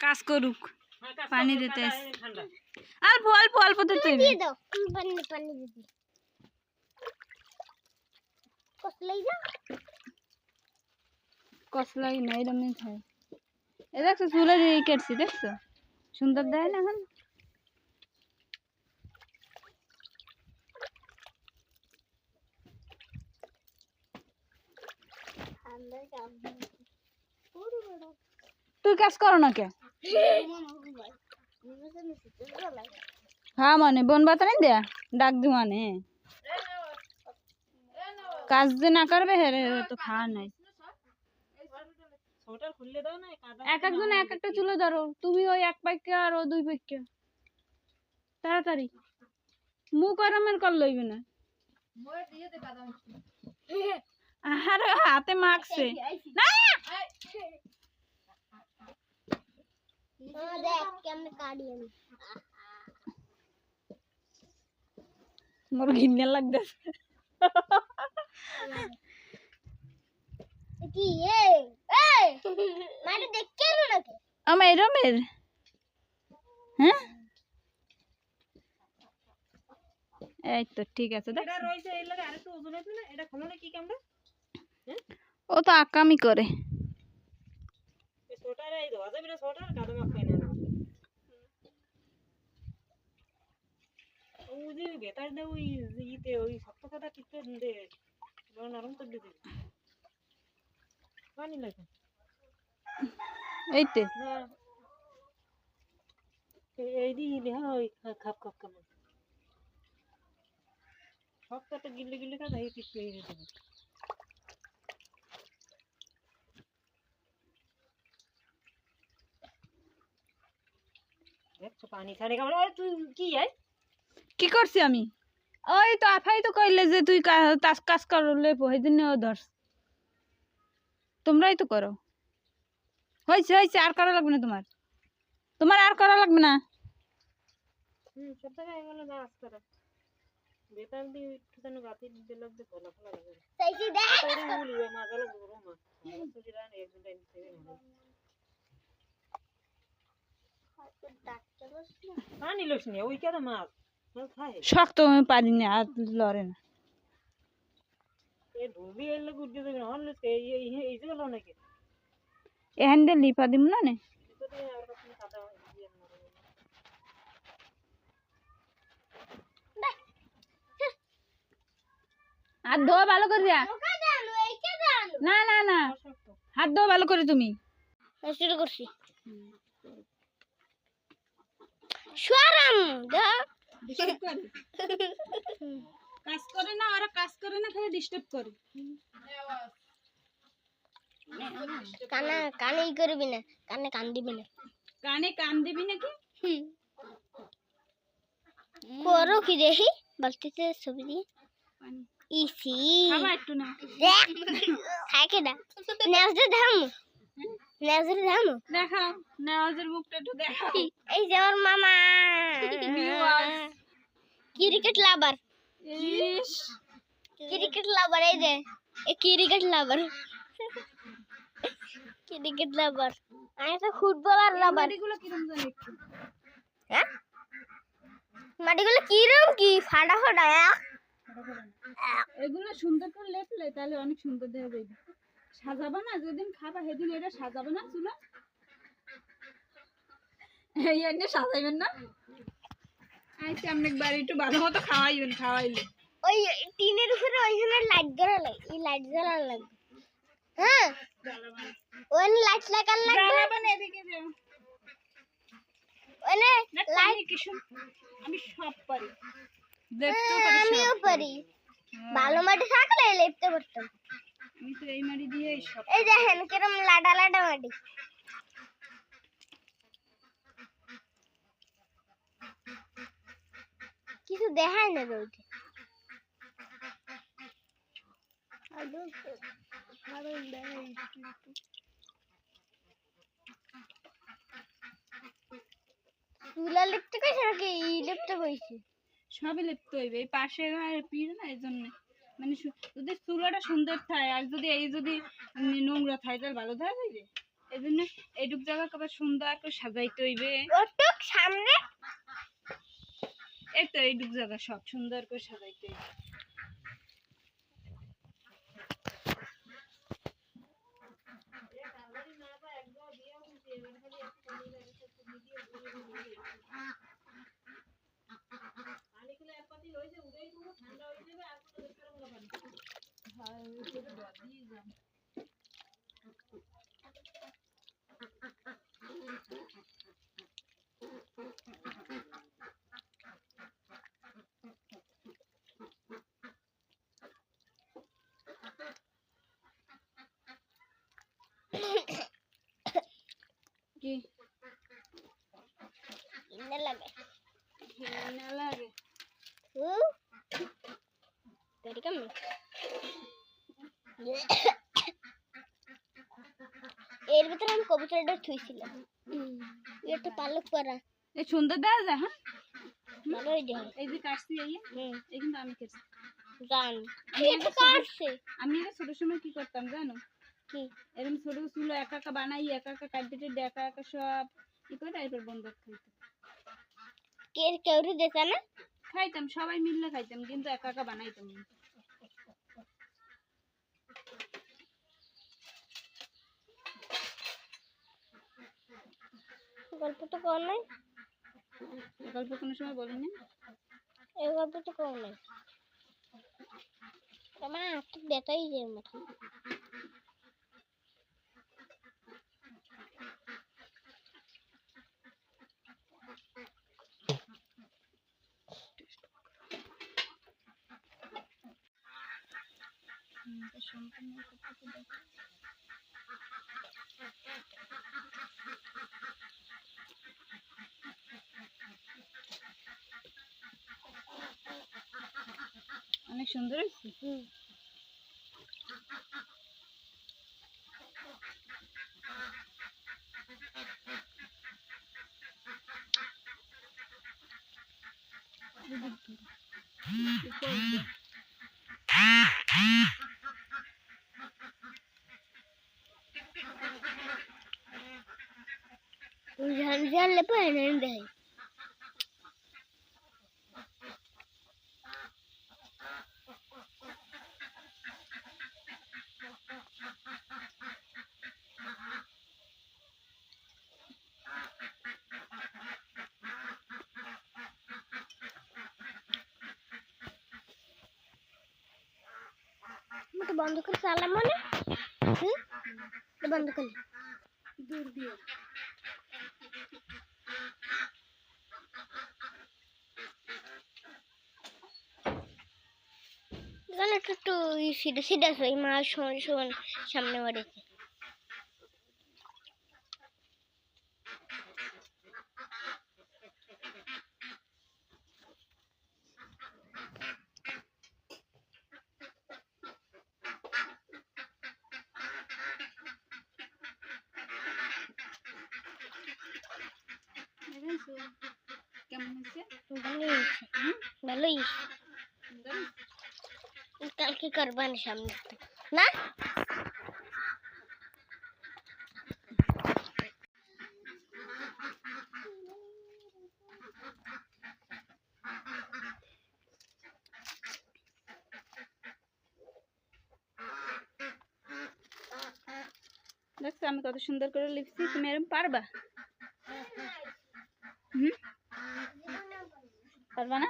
কাজ করুক। হ্যাঁ, পানি দিতে ঠান্ডা। অল্প অল্প অল্প দিতে কসলাই যা কসলাই না এরমই খায় এ দেখছ চুলে দিয়ে কেটছি দেখছ? সুন্দর দেয় না এখন? তুই কাজ করো না কে? হ্যাঁ মানে বোন বাতা নেই দেয়া ডাক দি মানে। কাজ যে না করবে হেরে তো খাওয়া নাই। এক একজন এক একটা চুলে ধরো, তুমি ওই এক পাইকে আর ও দুই পাইকে। তাড়াতাড়ি। মুখ আরামের কর লইবে না। আর, হাতে মাখছে। না দেখ কেমনে কাটি আমি মোর ঘিন্নে লাগতেছে কি এ এই মাটি দেখ নাকি আমার এরমের হ্যাঁ এই তো ঠিক আছে দেখ এটা রয়েছে এর লাগে আরেকটু ওজন হইতো না এটা খোলো না কি ও তো আকামি করে এই এই ধোয়া যাবে না সোয়েটার ওই যে ভেতর দে ওই ইতে ওই শক্ত কথা টিপতে দে নরম করে পানি লাগে এইতে এই- দি হ্যাঁ ওই খাপ খাপ কেমন শক্তটা গিলে গিলে এই টিপতে এই পানি ছাড়ে কেমন তুই কি আয় কি করছি আমি? ওই তো আফাই তো কইলে যে তুই কা- তাস কাজ করলে জন্য ও ধরস তোমরাই তো করো। হয়েছে হয়েছে আর করা লাগবে না তোমার। তোমার আর করা লাগবে না। হুম সব জায়গায় গেল না আস্তে বেতাল দিয়ে একটু যেন গাতি দিতে লাগবে ফলা ফলা লাগে সাইছি দেখ? তোরে উলিবে মাগালে বড় মা তো দিরা নে একদিন টাইম থেকে ডাক্তার বসল পানি লোস নি ওই কেন মাছ শক্ত আমি পারি না আর লড়ে না। এখান দিয়ে লিপা হাত ধোয়া ভালো করে দিয়া। ওকে জানো এই না না না। হাত ধোয়া ভালো করে তুমি। শুরু করছি। কাজ করে না ওরা কাজ করে না খালি ডিস্টার্ব করে। কানা কানে ই করবি না কানে কান দিবি না। কানে কান দিবি নাকি? করো কি দেখি বালতিতে ছবি দিয়ে। ইসি। খাবা একটু না। দেখ খাই ধামু। নেজরে ধামু। দেখাও নেওয়াজের মুখটা একটু দেখাও। এই যে আমার মামা. ক্রিকেট লাভার ক্রিকেট লাভার এই যে ক্রিকেট লাভার ক্রিকেট লাভার আমি তো ফুটবলার লাভার এগুলো কিরম জানি হ্যাঁ? মাটিগুলো কিরম কি? ফাটা ফাটা এক এগুলো সুন্দর করে লেপলে তাহলে অনেক সুন্দর দেখা যাবে। সাজাবা না যেদিন খাবা সেদিন এটা সাজাবে না চুলো। এই এনে সাজাইবেন না? আইসি আপনাকে বাড়ি একটু ভালো মতো খাওয়াইবেন খাওয়াইলে ওই টিনের উপরে ওইখানে লাইট ধরা লাগে এই লাইট জ্বালানো লাগবে হ্যাঁ? ওখানে লাইট লাগান লাগবে। জ্বালাবেন এদিকে যে। ওখানে লাইট আমি কি সব- আমি সব পারি। দেখতেও পারি হ্যাঁ, আমিও পারি। ভালো মাটি থাকলে লেপতে পারতাম আমি তো এই মারি দিয়ে সব এই দেখেন কিরম লাডা লাডা মাটি। কিছু দেখায় না রোদে। তুলা লিখতে কইছে নাকি ই লিখতে কইছে? সবই লিপ্ত হইবে এই পাশে আর পিড় না এই জন্য। মানে যদি চুলাটা সুন্দর থাকে আর যদি এই যদি নোংরা থাকে তাহলে ভালো থাকে এই জন্য এইটুক জায়গা কবে সুন্দর করে সাজাইতে হইবে। সামনে এই তো জায়গা সব সুন্দর করে সাজাইতে হইবে কি? লাগে। ঘৃণা লাগে। কেমন? এর ভিতরে আমি কবুতরটা থুইছিলাম। এটা পালক করা এই সুন্দর দেওয়া যায় হ্যাঁ? ভালো হয়ে। যায় এই যে কাটছি এই কিন্তু আমি কেটছি। জান। আমি এটা ছোট সময় কি করতাম জানো? কি? এরকম ছোট চুলো একা একা বানাই একা একা কাটতে একা একা সব ই করে তারপর বন্ধ খাইতাম কে কেউরি দেখে না? খাইতাম সবাই মিললে খাইতাম কিন্তু একা একা বানাইতাম না। গল্প তো কম নাই। গল্প কোনো সময় বলিনি এই গল্প তো কম নাই। আমার হাত ব্যথাই যায় আমার অনেক সুন্দর হয়েছে? হুম। ঝাল ঝালে পায় দেয় তো বন্ধ করে চালাম মনে হুম এটা বন্ধ করলি দূর দিয়ে এখানে একটু একটু সিধে সিধে আছে এই মাছ সমান সমান সামনে বাড়িতে? কেমন হয়েছে ভালোই ভালোই? কালকে করবান সামনে না দেখছ আমি কত সুন্দর করে লিখছি তুমি এরকম পারবা হুম পারবা না